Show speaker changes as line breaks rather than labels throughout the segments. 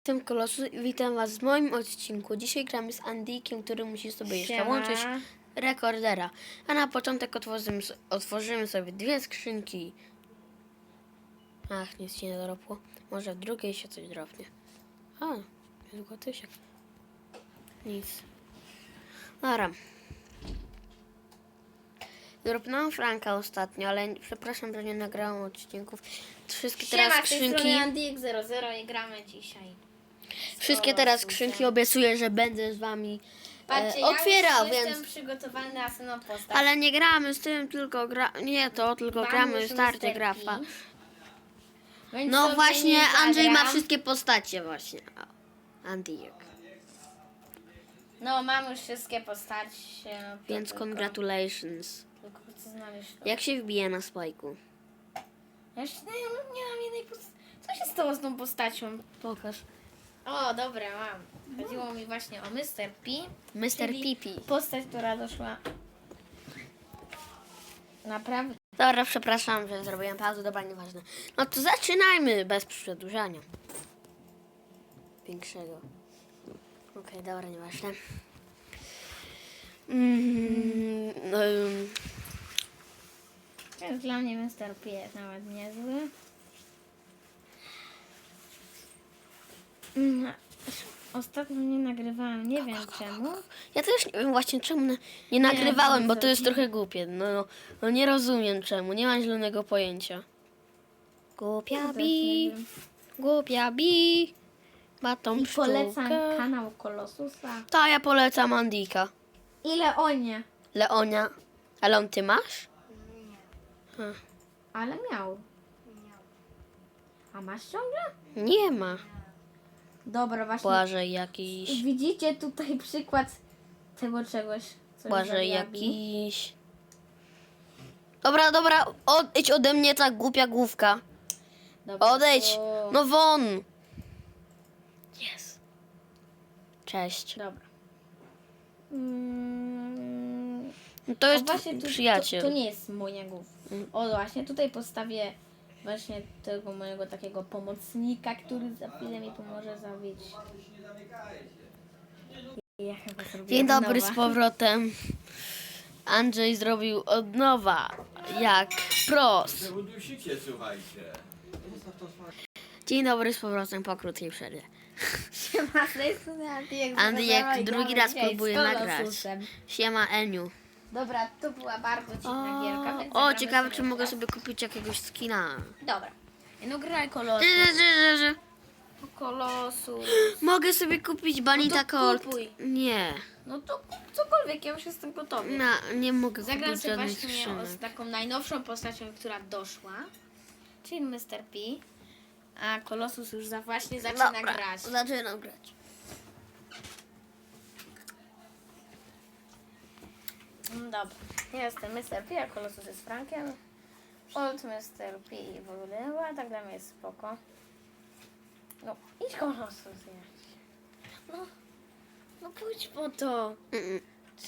Jestem Kolosus i witam Was w moim odcinku. Dzisiaj gramy z Andykiem, który musi sobie jeszcze
Siema.
łączyć rekordera. A na początek otworzymy, otworzymy sobie dwie skrzynki. Ach, nic się nie dropło. Może w drugiej się coś dropnie. A, tylko tysiek. Nic. Dobra. Dropnąłem Franka ostatnio, ale przepraszam, że nie nagrałam odcinków. Wszystkie teraz
Siema, z tej
skrzynki.
strony Andyk00 i gramy dzisiaj.
Wszystkie teraz skrzynki obiecuję, że będę z wami
Patrzcie,
e, otwierał,
ja już
więc.
jestem przygotowany na następną postać.
Ale nie gramy z tym, tylko gra... nie to, tylko
Mam
gramy
już
starty grafa.
Więc
No
sobie
właśnie,
nie
Andrzej ma
zagram.
wszystkie postacie właśnie. O, Andyjek.
No, mam już wszystkie postacie. No,
Więc
tylko-
congratulations.
Tylko chcę znaleźć to.
Jak się wbije na spajku?
Ja jeszcze nie, nie mam jednej postaci. Co się stało z tą postacią?
Pokaż.
O, dobra, mam. Chodziło mi właśnie o Mr. P.
Mr.
czyli
Pipi.
Postać, która doszła naprawdę
Dobra, przepraszam, że zrobiłem pauzę, dobra, nieważne. No to zaczynajmy bez przedłużania. Większego. Okej, dobra, nieważne. Mm, ym,
Więc dla mnie Mr. P jest nawet niezły. Mm, Ostatnio nie nagrywałam, nie wiem czemu.
Ja też nie wiem właśnie czemu na- nie nagrywałem, bo to jest trochę głupie. No, no, no nie rozumiem czemu, nie mam zielonego pojęcia. Głupia bi,
nie
głupia bi, tą
I polecam kanał Kolosusa.
To ja polecam Andika.
I Leonie.
Leonia. Ale on ty masz?
Ale miał. A masz ciągle?
Nie ma.
Dobra, właśnie.
Błażej jakiś.
Widzicie tutaj przykład tego czegoś. co
Błażej
zrobiła
jakiś. Dobra, dobra, odejdź ode mnie ta głupia główka.
Dobra,
Odejdź!
to-
No won! Jest. Cześć.
Dobra. Mm,
No to jest
właśnie tu,
przyjaciel.
To, to nie jest moja główka. O właśnie, tutaj postawię właśnie tego mojego takiego pomocnika, który za chwilę mi pomoże zabić. Ja chyba zrobię
Dzień
od
dobry z powrotem. Andrzej zrobił od nowa. Jak pros.
Słuchajcie.
Dzień dobry z powrotem po krótkiej przerwie.
Siema,
Andy jak drugi raz próbuje nagrać. Siema Eniu.
Dobra, to była bardzo dziwna gierka, więc
O,
zagramy
ciekawe czy mogę sobie kupić jakiegoś skina.
Dobra. No graj Kolosus.
Że, że, że, że.
Kolosus.
Mogę sobie kupić Banita
No to
Colt.
kupuj.
Nie.
No to cokolwiek, ja już jestem gotowy.
Na, nie mogę
Zagram
kupić
sobie
żadnych
właśnie o- z
skrzynek.
taką najnowszą postacią, która doszła, czyli Mr. P. A Kolosus już za właśnie zaczyna grać.
zaczynam grać.
Dobra, ja jestem Mr. P, a Kolosus jest Frankiem. Old Mr. P i w ogóle, a tak dla mnie jest spoko. No, idź Kolosus, ja. No, no pójdź po to.
Mm-mm.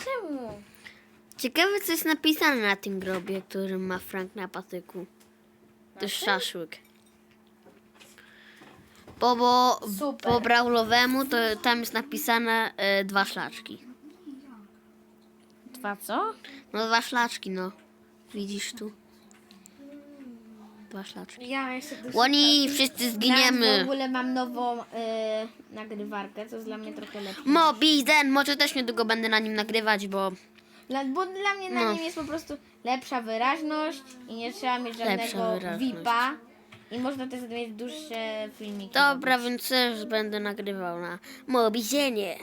Czemu?
Ciekawe co jest napisane na tym grobie, który ma Frank na patyku. To jest szaszłyk. Bo, bo
Super.
po Brawlowemu to tam jest napisane e, dwa szlaczki.
Dwa co?
No dwa szlaczki, no. Widzisz tu? Dwa szlaczki.
Ja jeszcze do
Łoni, wszyscy
Ja w
zginiemy.
ogóle mam nową e, nagrywarkę, co jest dla mnie trochę lepsze.
Mobizen, może też niedługo będę na nim nagrywać, bo
Dla, bo dla mnie na
No.
nim jest po prostu lepsza wyraźność i nie trzeba mieć żadnego
wyraźność.
VIPa i można też mieć dłuższe filmiki.
dobra, więc też będę nagrywał na Mobizenie.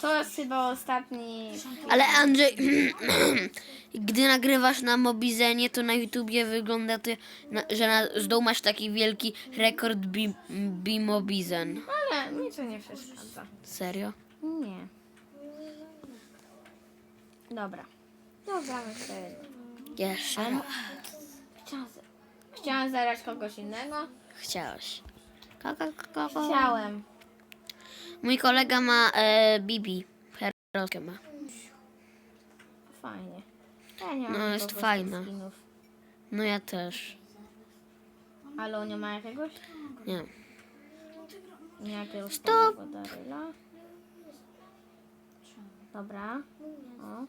To jest chyba ostatni...
Ale Andrzej, gdy nagrywasz na Mobizenie, to na YouTubie wygląda to, na, że na, z dołu masz taki wielki rekord bi, Bimobizen.
Ale mi to nie przeszkadza.
Serio?
Nie. Dobra. Dobra, myślę.
Jeszcze raz.
Chciałam, z- chciałam zagrać kogoś innego.
Chciałeś. Ko, ko, ko, ko.
Chciałem.
Mój kolega ma e, Bibi. Heroskę ma.
Fajnie. Ja nie mam
No,
po
jest
prostu
fajna.
Skinów.
No ja też.
Ale on nie ma jakiegoś?
Nie.
Jakiego
Stop.
Daryla. Dobra. O.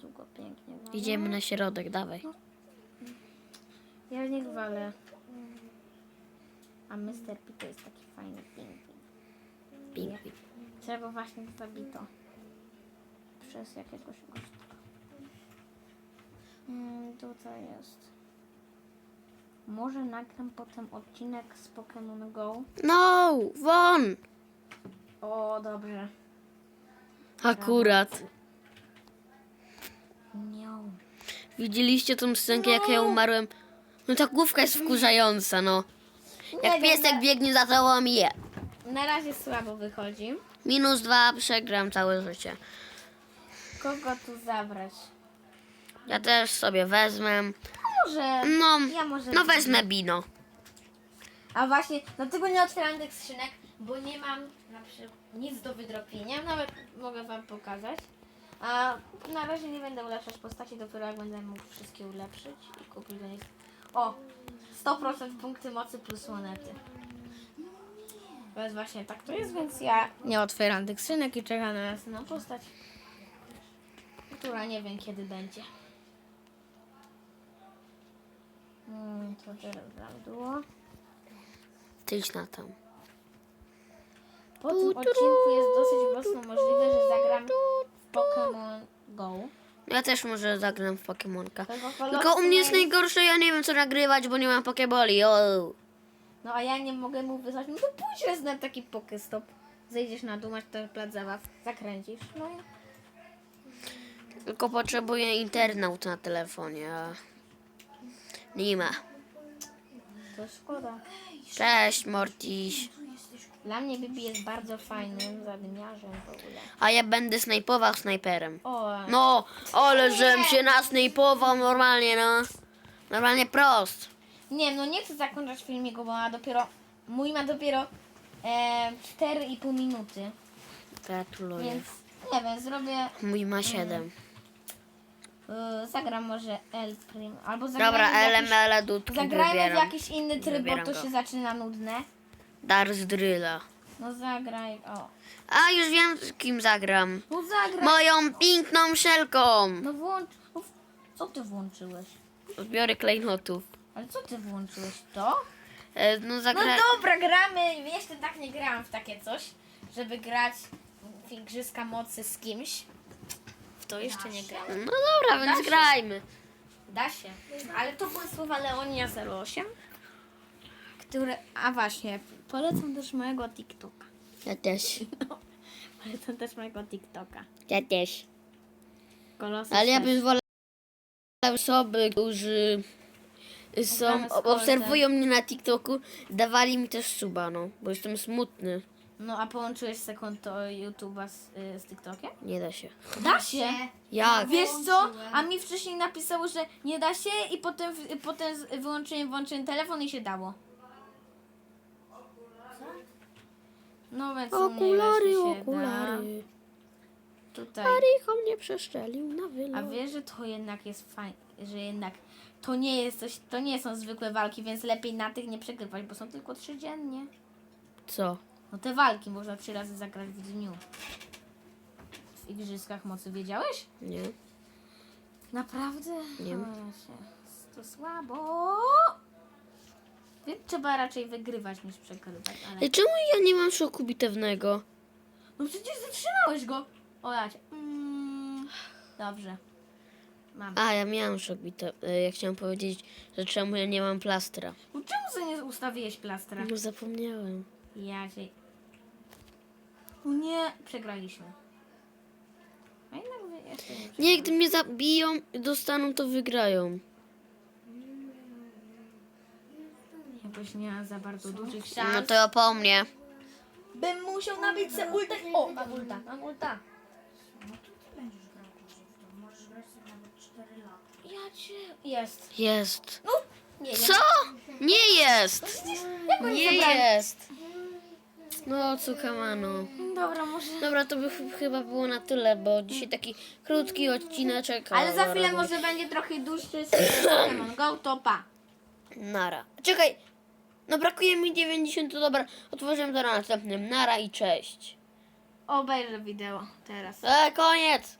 Długo, pięknie. walę.
Idziemy na środek, dawaj.
Ja niech walę. A Mr. P to jest taki fajny pingwin.
Ping.
Trzeba właśnie zabito. Przez jakiegoś gościa. Mm, tutaj jest. Może nagram potem odcinek z Pokémon Go.
No, won!
O, dobrze.
Akurat.
Nie.
Widzieliście tą scenkę, jak ja umarłem? No ta główka jest wkurzająca, no. Jak piesek biegnie za tobą je.
Na razie słabo wychodzi.
Minus dwa, przegram całe życie.
Kogo tu zabrać?
Ja też sobie wezmę.
Może.
No,
Ja może-
no wezmę Bino.
A właśnie, dlatego nie otwieram tych skrzynek, bo nie mam na przykład nic do wydropienia. Nawet mogę wam pokazać. A na razie nie będę ulepszać postaci, dopiero jak będę mógł wszystkie ulepszyć i kupić do nich. O! 100% punkty mocy plus monety. Więc właśnie tak to jest, więc ja nie otwieram tych skrzynek i czekam na następną postać, która nie wiem kiedy będzie. Hmm, to teraz było.
Ty idź na tam.
Po tym odcinku jest dosyć mocno możliwe, że zagram w Pokémon Go.
Ja też może zagram w Pokemonka.
Tego
Tylko u mnie jest najgorsze, ja nie wiem co nagrywać, bo nie mam Pokeboli.
No a ja nie mogę mu wysłać. No to pójdź raz na taki Pokestop. Zejdziesz na dół, masz ten plac zabaw, zakręcisz. No i
Tylko potrzebuję internaut na telefonie. a Nie ma.
to szkoda.
Cześć Mortis.
Dla mnie Bibi jest bardzo fajnym zadymiarzem w ogóle.
A ja będę snajpował snajperem.
O,
No, ale żem się nasnajpował normalnie, no. Normalnie prost.
Nie no nie chcę zakończyć filmiku, bo ma dopiero, mój ma dopiero e, 4,5 minuty.
Gratuluję.
Więc nie wiem, zrobię,
Mój ma 7.
e, zagram może El Prim, albo zagram
Dobra,
w
LML dudki
Zagrajmy w
wybieram.
jakiś inny tryb, bo
Wybieram
to
go.
się zaczyna nudne.
Dars Dryla.
No zagraj, o.
A już wiem z kim zagram.
No zagraj.
Moją piękną szelką.
No włącz. No, w- co ty włączyłeś?
Odbiorę klejnotów.
Ale co ty włączyłeś? To?
E, No
No
zagra...
dobra, gramy. Jeszcze tak nie grałam w takie coś, żeby grać w Igrzyska Mocy z kimś. W to jeszcze nie grałam.
No dobra,
Da
więc
się.
grajmy.
Da się. Ale to były słowa Leonia 08, które... A właśnie, polecam też mojego TikToka.
Ja też.
Polecam też mojego TikToka.
Ja też.
Kolosy
Ale ja bym wolał osoby, którzy są,
z
obserwują mnie na TikToku, dawali mi też suba, no, bo jestem smutny.
No a połączyłeś se konto YouTube'a z, y, z TikTokiem?
Nie da się.
Da się!
Jak?
Wiesz co? A mi wcześniej napisało, że nie da się i potem, potem z- wyłączyłem, włączyłem telefon i się dało. No więc
Okulary,
właśnie się
okulary.
Tutaj.
Mnie przeszczelił na wylot.
A wiesz, że to jednak jest fajne, że jednak to nie jest coś, to nie są zwykłe walki, więc lepiej na tych nie przegrywać, bo są tylko trzy dziennie.
Co?
No te walki można trzy razy zagrać w dniu. W Igrzyskach Mocy, wiedziałeś?
Nie?
Naprawdę?
Nie.
O, To słabo. Więc trzeba raczej wygrywać niż przegrywać, ale...
Ej, czemu ja nie mam szoku bitewnego?
No przecież zatrzymałeś go! O, ja cię... Mm, dobrze. Mam.
A, ja miałam szok bitewny. Ja chciałam powiedzieć, że czemu ja nie mam plastra.
No czemu sobie nie ustawiłeś plastra?
No zapomniałem.
Ja cię... O nie, przegraliśmy. A jednak wy jeszcze nie
Nie, gdy mnie zabiją i dostaną, to wygrają.
Jakoś nie ma za bardzo dużych szans.
No to po mnie.
Bym musiał nabić se ulta. O, mam ulta, mam ulta. Ja cię... Jest.
Jest.
No, nie.
Co? Nie jest. Nie jest. No, cukamano.
Dobra, może...
Dobra, to by ch- chyba było na tyle, bo dzisiaj taki krótki odcineczek.
Ale za chwilę może będzie trochę dłuższy z Pokémon Go, to pa.
Nara. Czekaj. No brakuje mi 90, to dobra. Otworzymy to na następnym. Nara i cześć.
Obejrzę wideo teraz.
E, koniec!